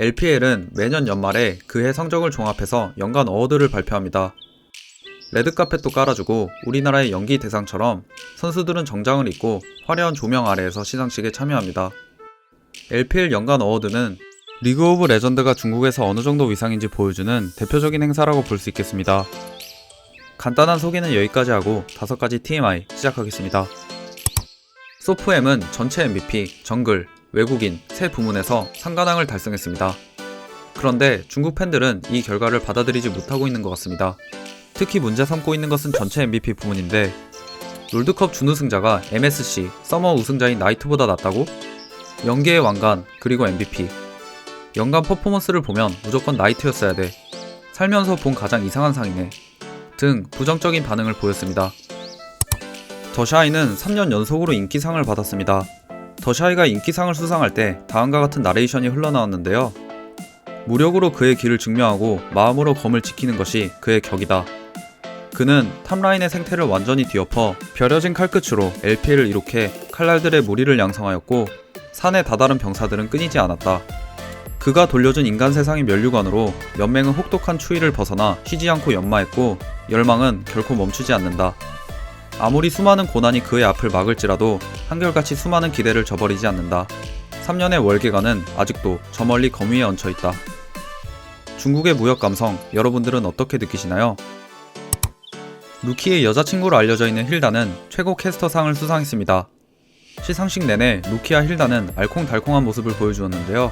LPL은 매년 연말에 그해 성적을 종합해서 연간 어워드를 발표합니다. 레드카펫도 깔아주고 우리나라의 연기 대상처럼 선수들은 정장을 입고 화려한 조명 아래에서 시상식에 참여합니다. LPL 연간 어워드는 리그 오브 레전드가 중국에서 어느 정도 위상인지 보여주는 대표적인 행사라고 볼 수 있겠습니다. 간단한 소개는 여기까지 하고 다섯 가지 TMI 시작하겠습니다. 소프엠은 전체 MVP, 정글, 외국인 세 부문에서 상관왕을 달성했습니다. 그런데 중국 팬들은 이 결과를 받아들이지 못하고 있는 것 같습니다. 특히 문제 삼고 있는 것은 전체 MVP 부문인데 롤드컵 준우승자가 MSC 서머 우승자인 나이트보다 낫다고? 연계의 왕관 그리고 MVP 연간 퍼포먼스를 보면 무조건 나이트였어야 돼. 살면서 본 가장 이상한 상이네. 등 부정적인 반응을 보였습니다. 더샤이는 3년 연속으로 인기상을 받았습니다. 더샤이가 인기상을 수상할 때 다음과 같은 나레이션이 흘러나왔는데요. 무력으로 그의 길을 증명하고 마음으로 검을 지키는 것이 그의 격이다. 그는 탑라인의 생태를 완전히 뒤엎어 벼려진 칼끝으로 LPL을 이룩해 칼날들의 무리를 양성하였고 산의 다다른 병사들은 끊이지 않았다. 그가 돌려준 인간 세상의 면류관으로 연맹은 혹독한 추위를 벗어나 쉬지 않고 연마했고 열망은 결코 멈추지 않는다. 아무리 수많은 고난이 그의 앞을 막을지라도 한결같이 수많은 기대를 저버리지 않는다. 3년의 월계관은 아직도 저 멀리 검 위에 얹혀 있다. 중국의 무역 감성 여러분들은 어떻게 느끼시나요? 루키의 여자친구로 알려져 있는 힐다는 최고 캐스터상을 수상했습니다. 시상식 내내 루키와 힐다는 알콩달콩한 모습을 보여주었는데요.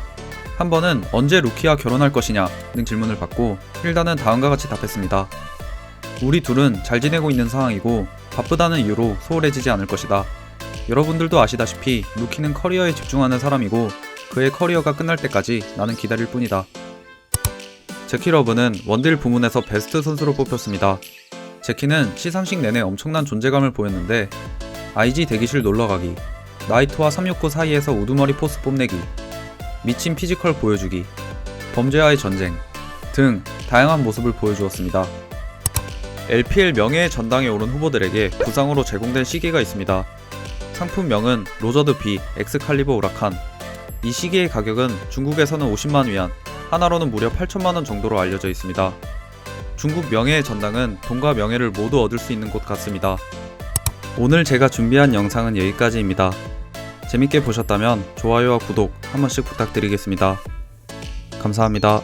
한 번은 언제 루키와 결혼할 것이냐 는 질문을 받고 힐다는 다음과 같이 답했습니다. 우리 둘은 잘 지내고 있는 상황이고 바쁘다는 이유로 소홀해지지 않을 것이다. 여러분들도 아시다시피 루키는 커리어에 집중하는 사람이고 그의 커리어가 끝날 때까지 나는 기다릴 뿐이다. 제키 러브는 원딜 부문에서 베스트 선수로 뽑혔습니다. 제키는 시상식 내내 엄청난 존재감을 보였는데 IG 대기실 놀러가기, 나이트와 369 사이에서 우두머리 포스 뽐내기, 미친 피지컬 보여주기, 범죄와의 전쟁 등 다양한 모습을 보여주었습니다. LPL 명예의 전당에 오른 후보들에게 부상으로 제공된 시계가 있습니다. 상품명은 로저드 B 엑스칼리버 우라칸. 이 시계의 가격은 중국에서는 50만 위안, 하나로는 무려 8천만 원 정도로 알려져 있습니다. 중국 명예의 전당은 돈과 명예를 모두 얻을 수 있는 곳 같습니다. 오늘 제가 준비한 영상은 여기까지입니다. 재밌게 보셨다면 좋아요와 구독 한 번씩 부탁드리겠습니다. 감사합니다.